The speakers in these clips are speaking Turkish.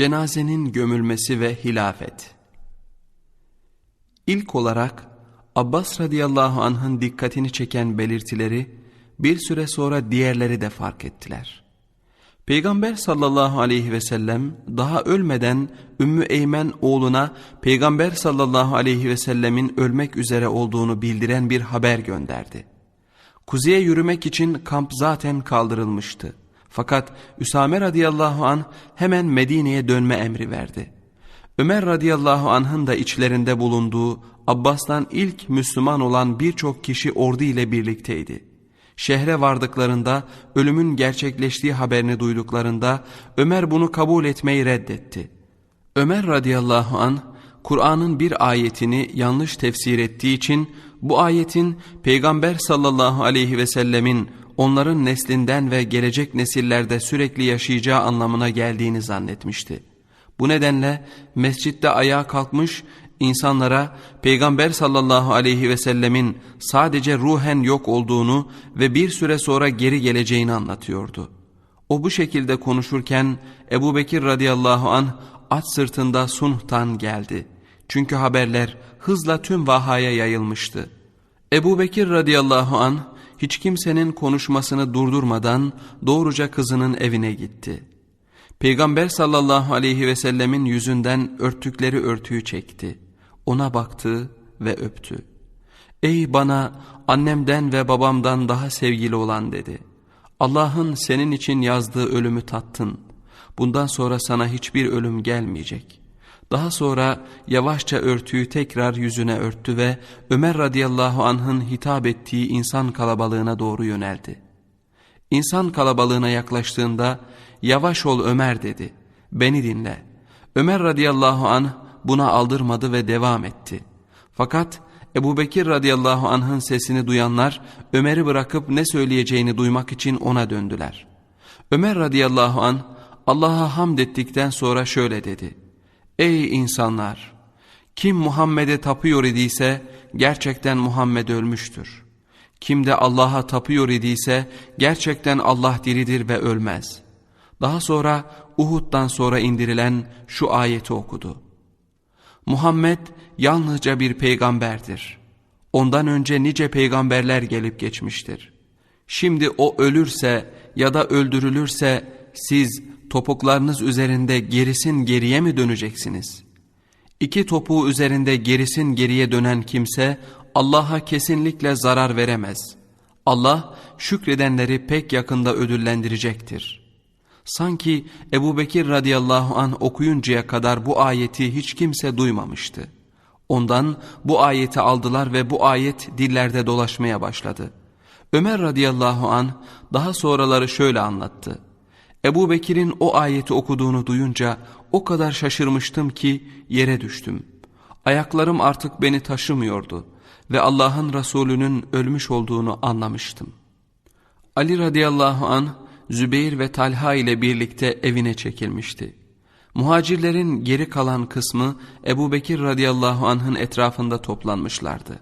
Cenazenin gömülmesi ve hilafet İlk olarak Abbas radıyallahu anh'ın dikkatini çeken belirtileri bir süre sonra diğerleri de fark ettiler. Peygamber sallallahu aleyhi ve sellem daha ölmeden Ümmü Eymen oğluna Peygamber sallallahu aleyhi ve sellemin ölmek üzere olduğunu bildiren bir haber gönderdi. Kuzeye yürümek için kamp zaten kaldırılmıştı. Fakat Üsame radıyallahu an hemen Medine'ye dönme emri verdi. Ömer radıyallahu anh'ın da içlerinde bulunduğu Abbas'tan ilk Müslüman olan birçok kişi ordu ile birlikteydi. Şehre vardıklarında ölümün gerçekleştiği haberini duyduklarında Ömer bunu kabul etmeyi reddetti. Ömer radıyallahu an Kur'an'ın bir ayetini yanlış tefsir ettiği için bu ayetin Peygamber sallallahu aleyhi ve sellemin onların neslinden ve gelecek nesillerde sürekli yaşayacağı anlamına geldiğini zannetmişti. Bu nedenle mescitte ayağa kalkmış insanlara Peygamber sallallahu aleyhi ve sellemin sadece ruhen yok olduğunu ve bir süre sonra geri geleceğini anlatıyordu. O bu şekilde konuşurken Ebu Bekir radıyallahu an at sırtında Sunh'tan geldi. Çünkü haberler hızla tüm vahaya yayılmıştı. Ebu Bekir radıyallahu an hiç kimsenin konuşmasını durdurmadan doğruca kızının evine gitti. Peygamber sallallahu aleyhi ve sellemin yüzünden örttükleri örtüyü çekti. Ona baktı ve öptü. Ey bana annemden ve babamdan daha sevgili olan dedi. Allah'ın senin için yazdığı ölümü tattın. Bundan sonra sana hiçbir ölüm gelmeyecek. Daha sonra yavaşça örtüyü tekrar yüzüne örttü ve Ömer radıyallahu anh'ın hitap ettiği insan kalabalığına doğru yöneldi. İnsan kalabalığına yaklaştığında yavaş ol Ömer dedi. Beni dinle. Ömer radıyallahu anh buna aldırmadı ve devam etti. Fakat Ebu Bekir radıyallahu anh'ın sesini duyanlar Ömer'i bırakıp ne söyleyeceğini duymak için ona döndüler. Ömer radıyallahu anh Allah'a hamd ettikten sonra şöyle dedi. Ey insanlar! Kim Muhammed'e tapıyor idiyse gerçekten Muhammed ölmüştür. Kim de Allah'a tapıyor idiyse gerçekten Allah diridir ve ölmez. Daha sonra Uhud'dan sonra indirilen şu ayeti okudu. Muhammed yalnızca bir peygamberdir. Ondan önce nice peygamberler gelip geçmiştir. Şimdi o ölürse ya da öldürülürse siz topuklarınız üzerinde gerisin geriye mi döneceksiniz? İki topuğu üzerinde gerisin geriye dönen kimse Allah'a kesinlikle zarar veremez. Allah şükredenleri pek yakında ödüllendirecektir. Sanki Ebu Bekir radıyallahu an okuyuncaya kadar bu ayeti hiç kimse duymamıştı. Ondan bu ayeti aldılar ve bu ayet dillerde dolaşmaya başladı. Ömer radıyallahu an daha sonraları şöyle anlattı. Ebu Bekir'in o ayeti okuduğunu duyunca o kadar şaşırmıştım ki yere düştüm. Ayaklarım artık beni taşımıyordu ve Allah'ın Resulü'nün ölmüş olduğunu anlamıştım. Ali radıyallahu an Zübeyir ve Talha ile birlikte evine çekilmişti. Muhacirlerin geri kalan kısmı Ebu Bekir radıyallahu anh'ın etrafında toplanmışlardı.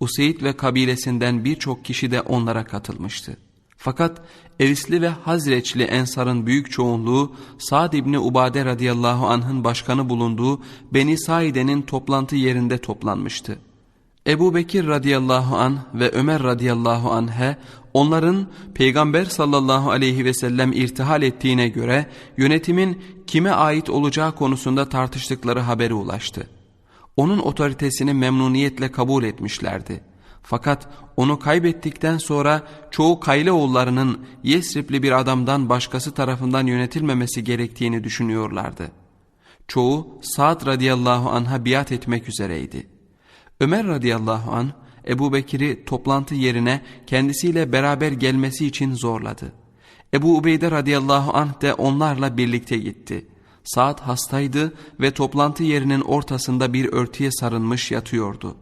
Useyd ve kabilesinden birçok kişi de onlara katılmıştı. Fakat Evisli ve Hazreçli Ensar'ın büyük çoğunluğu Sa'd İbni Ubade radıyallahu anh'ın başkanı bulunduğu Beni Saide'nin toplantı yerinde toplanmıştı. Ebu Bekir radıyallahu an ve Ömer radıyallahu anh'e onların Peygamber sallallahu aleyhi ve sellem irtihal ettiğine göre yönetimin kime ait olacağı konusunda tartıştıkları haberi ulaştı. Onun otoritesini memnuniyetle kabul etmişlerdi. Fakat onu kaybettikten sonra çoğu Kayleoğullarının Yesripli bir adamdan başkası tarafından yönetilmemesi gerektiğini düşünüyorlardı. Çoğu Sa'd radıyallahu anh'a biat etmek üzereydi. Ömer radıyallahu an Ebu Bekir'i toplantı yerine kendisiyle beraber gelmesi için zorladı. Ebu Ubeyde radıyallahu anh de onlarla birlikte gitti. Saat hastaydı ve toplantı yerinin ortasında bir örtüye sarılmış yatıyordu.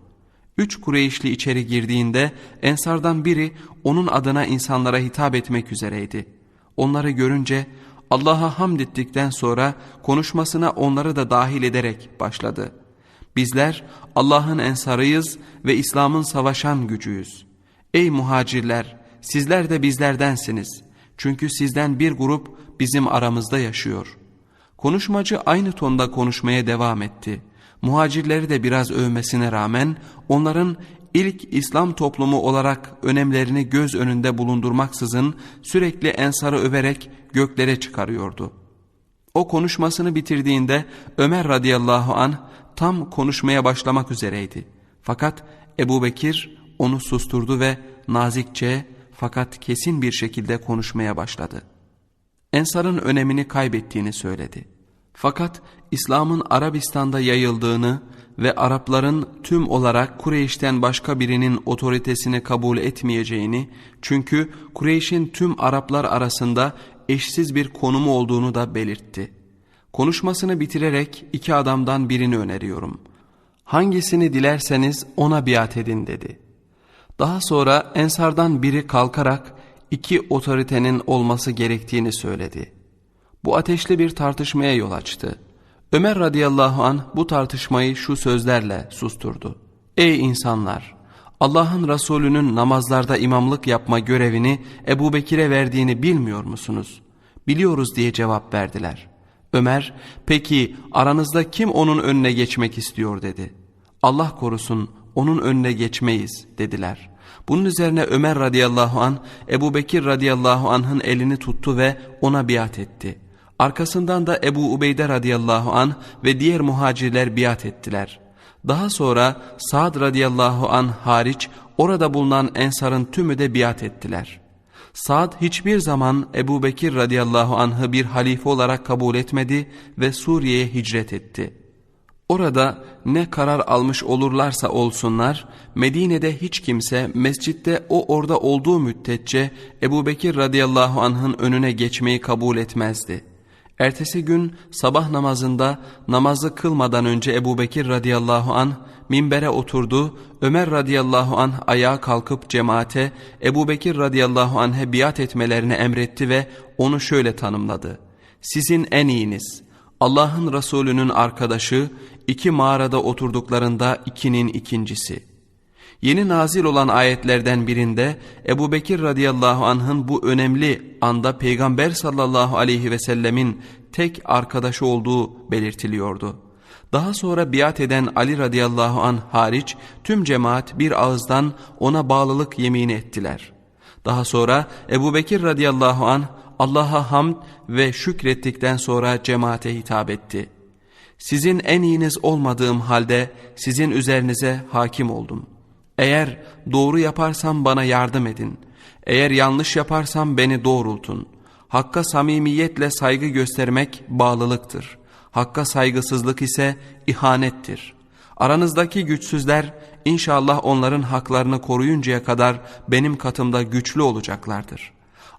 Üç Kureyşli içeri girdiğinde ensardan biri onun adına insanlara hitap etmek üzereydi. Onları görünce Allah'a hamd ettikten sonra konuşmasına onları da dahil ederek başladı. Bizler Allah'ın ensarıyız ve İslam'ın savaşan gücüyüz. Ey muhacirler sizler de bizlerdensiniz. Çünkü sizden bir grup bizim aramızda yaşıyor. Konuşmacı aynı tonda konuşmaya devam etti. Muhacirleri de biraz övmesine rağmen onların ilk İslam toplumu olarak önemlerini göz önünde bulundurmaksızın sürekli ensarı överek göklere çıkarıyordu. O konuşmasını bitirdiğinde Ömer radıyallahu an tam konuşmaya başlamak üzereydi. Fakat Ebu Bekir onu susturdu ve nazikçe fakat kesin bir şekilde konuşmaya başladı. Ensar'ın önemini kaybettiğini söyledi. Fakat İslam'ın Arabistan'da yayıldığını ve Arapların tüm olarak Kureyş'ten başka birinin otoritesini kabul etmeyeceğini çünkü Kureyş'in tüm Araplar arasında eşsiz bir konumu olduğunu da belirtti. Konuşmasını bitirerek iki adamdan birini öneriyorum. Hangisini dilerseniz ona biat edin dedi. Daha sonra Ensardan biri kalkarak iki otoritenin olması gerektiğini söyledi. Bu ateşli bir tartışmaya yol açtı. Ömer radıyallahu an bu tartışmayı şu sözlerle susturdu. Ey insanlar! Allah'ın Resulü'nün namazlarda imamlık yapma görevini Ebu Bekir'e verdiğini bilmiyor musunuz? Biliyoruz diye cevap verdiler. Ömer, peki aranızda kim onun önüne geçmek istiyor dedi. Allah korusun onun önüne geçmeyiz dediler. Bunun üzerine Ömer radıyallahu an Ebu Bekir radıyallahu anh'ın elini tuttu ve ona biat etti. Arkasından da Ebu Ubeyde radıyallahu an ve diğer muhacirler biat ettiler. Daha sonra Sa'd radıyallahu an hariç orada bulunan ensarın tümü de biat ettiler. Sa'd hiçbir zaman Ebu Bekir radıyallahu anh'ı bir halife olarak kabul etmedi ve Suriye'ye hicret etti.'' Orada ne karar almış olurlarsa olsunlar Medine'de hiç kimse mescitte o orada olduğu müddetçe Ebu Bekir radıyallahu anh'ın önüne geçmeyi kabul etmezdi. Ertesi gün sabah namazında namazı kılmadan önce Ebu Bekir radıyallahu anh minbere oturdu. Ömer radıyallahu anh ayağa kalkıp cemaate Ebu Bekir radıyallahu anh'e biat etmelerini emretti ve onu şöyle tanımladı. Sizin en iyiniz, Allah'ın Resulü'nün arkadaşı, iki mağarada oturduklarında ikinin ikincisi. Yeni nazil olan ayetlerden birinde Ebu Bekir radıyallahu anh'ın bu önemli anda Peygamber sallallahu aleyhi ve sellemin tek arkadaşı olduğu belirtiliyordu. Daha sonra biat eden Ali radıyallahu anh hariç tüm cemaat bir ağızdan ona bağlılık yemini ettiler. Daha sonra Ebu Bekir radıyallahu anh Allah'a hamd ve şükrettikten sonra cemaate hitap etti. Sizin en iyiniz olmadığım halde sizin üzerinize hakim oldum. Eğer doğru yaparsam bana yardım edin. Eğer yanlış yaparsam beni doğrultun. Hakka samimiyetle saygı göstermek bağlılıktır. Hakka saygısızlık ise ihanettir. Aranızdaki güçsüzler inşallah onların haklarını koruyuncaya kadar benim katımda güçlü olacaklardır.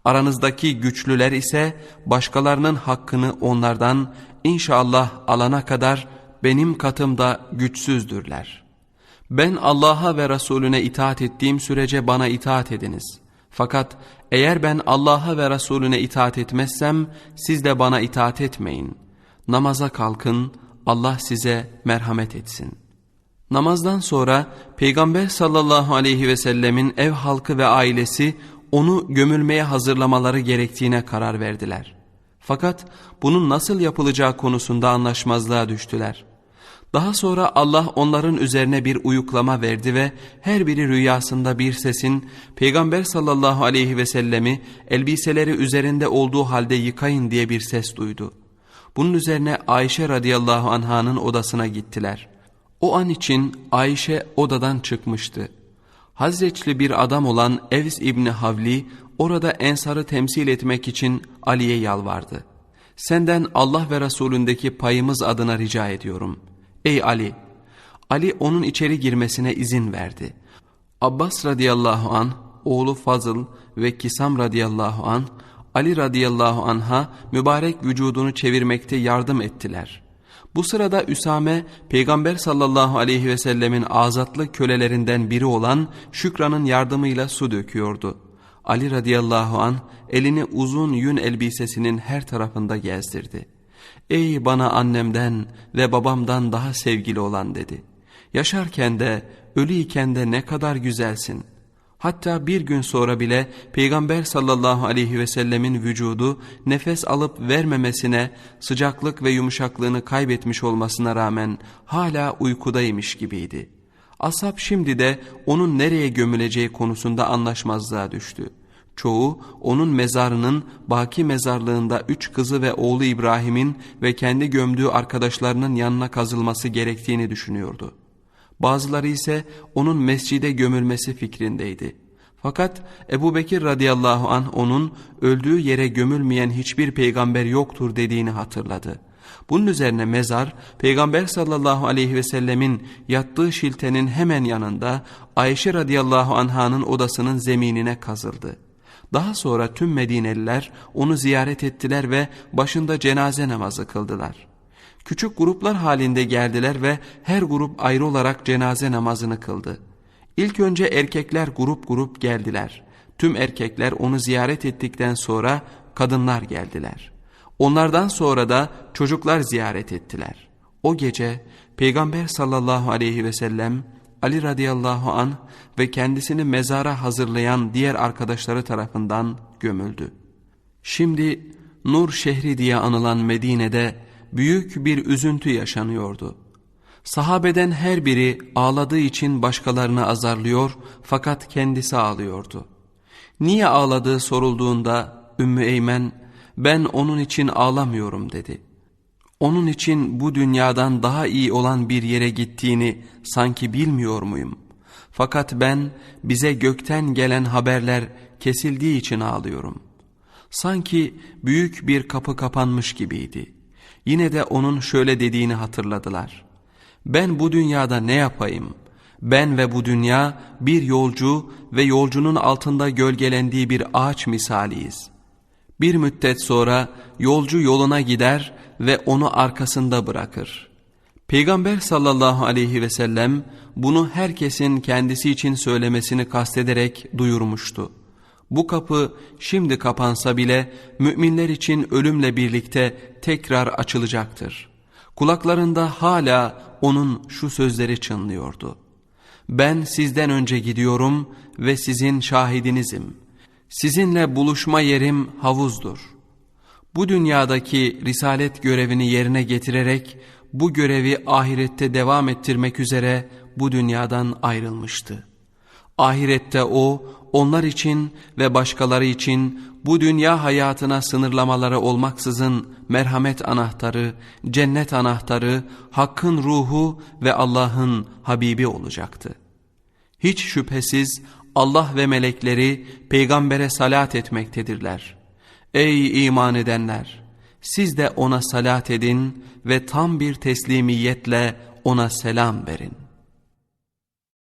Aranızdaki güçlüler ise başkalarının hakkını onlardan inşallah alana kadar benim katımda güçsüzdürler. Ben Allah'a ve Resulüne itaat ettiğim sürece bana itaat ediniz. Fakat eğer ben Allah'a ve Resulüne itaat etmezsem siz de bana itaat etmeyin. Namaza kalkın Allah size merhamet etsin. Namazdan sonra Peygamber sallallahu aleyhi ve sellemin ev halkı ve ailesi onu gömülmeye hazırlamaları gerektiğine karar verdiler. Fakat bunun nasıl yapılacağı konusunda anlaşmazlığa düştüler. Daha sonra Allah onların üzerine bir uyuklama verdi ve her biri rüyasında bir sesin Peygamber sallallahu aleyhi ve sellemi elbiseleri üzerinde olduğu halde yıkayın diye bir ses duydu. Bunun üzerine Ayşe radıyallahu anhanın odasına gittiler. O an için Ayşe odadan çıkmıştı. Hazreçli bir adam olan Evs İbni Havli orada Ensar'ı temsil etmek için Ali'ye yalvardı. Senden Allah ve Resulündeki payımız adına rica ediyorum. Ey Ali! Ali onun içeri girmesine izin verdi. Abbas radıyallahu an, oğlu Fazıl ve Kisam radıyallahu an, Ali radıyallahu anha mübarek vücudunu çevirmekte yardım ettiler. Bu sırada Üsame Peygamber sallallahu aleyhi ve sellemin azatlı kölelerinden biri olan Şükran'ın yardımıyla su döküyordu. Ali radıyallahu an elini uzun yün elbisesinin her tarafında gezdirdi. Ey bana annemden ve babamdan daha sevgili olan dedi. Yaşarken de ölüyken de ne kadar güzelsin. Hatta bir gün sonra bile Peygamber sallallahu aleyhi ve sellemin vücudu nefes alıp vermemesine, sıcaklık ve yumuşaklığını kaybetmiş olmasına rağmen hala uykudaymış gibiydi. Ashab şimdi de onun nereye gömüleceği konusunda anlaşmazlığa düştü. Çoğu onun mezarının Baki mezarlığında üç kızı ve oğlu İbrahim'in ve kendi gömdüğü arkadaşlarının yanına kazılması gerektiğini düşünüyordu. Bazıları ise onun mescide gömülmesi fikrindeydi. Fakat Ebu Bekir radıyallahu anh onun öldüğü yere gömülmeyen hiçbir peygamber yoktur dediğini hatırladı. Bunun üzerine mezar Peygamber sallallahu aleyhi ve sellemin yattığı şiltenin hemen yanında Ayşe radıyallahu anhanın odasının zeminine kazıldı. Daha sonra tüm Medineliler onu ziyaret ettiler ve başında cenaze namazı kıldılar. Küçük gruplar halinde geldiler ve her grup ayrı olarak cenaze namazını kıldı. İlk önce erkekler grup grup geldiler. Tüm erkekler onu ziyaret ettikten sonra kadınlar geldiler. Onlardan sonra da çocuklar ziyaret ettiler. O gece Peygamber sallallahu aleyhi ve sellem Ali radıyallahu an ve kendisini mezara hazırlayan diğer arkadaşları tarafından gömüldü. Şimdi Nur şehri diye anılan Medine'de büyük bir üzüntü yaşanıyordu. Sahabeden her biri ağladığı için başkalarını azarlıyor fakat kendisi ağlıyordu. Niye ağladığı sorulduğunda Ümmü Eymen ben onun için ağlamıyorum dedi. Onun için bu dünyadan daha iyi olan bir yere gittiğini sanki bilmiyor muyum? Fakat ben bize gökten gelen haberler kesildiği için ağlıyorum. Sanki büyük bir kapı kapanmış gibiydi. Yine de onun şöyle dediğini hatırladılar. Ben bu dünyada ne yapayım? Ben ve bu dünya bir yolcu ve yolcunun altında gölgelendiği bir ağaç misaliyiz. Bir müddet sonra yolcu yoluna gider ve onu arkasında bırakır. Peygamber sallallahu aleyhi ve sellem bunu herkesin kendisi için söylemesini kastederek duyurmuştu. Bu kapı şimdi kapansa bile müminler için ölümle birlikte tekrar açılacaktır. Kulaklarında hala onun şu sözleri çınlıyordu. Ben sizden önce gidiyorum ve sizin şahidinizim. Sizinle buluşma yerim havuzdur. Bu dünyadaki risalet görevini yerine getirerek bu görevi ahirette devam ettirmek üzere bu dünyadan ayrılmıştı. Ahirette o onlar için ve başkaları için bu dünya hayatına sınırlamaları olmaksızın merhamet anahtarı, cennet anahtarı, hakkın ruhu ve Allah'ın Habibi olacaktı. Hiç şüphesiz Allah ve melekleri peygambere salat etmektedirler. Ey iman edenler! Siz de ona salat edin ve tam bir teslimiyetle ona selam verin.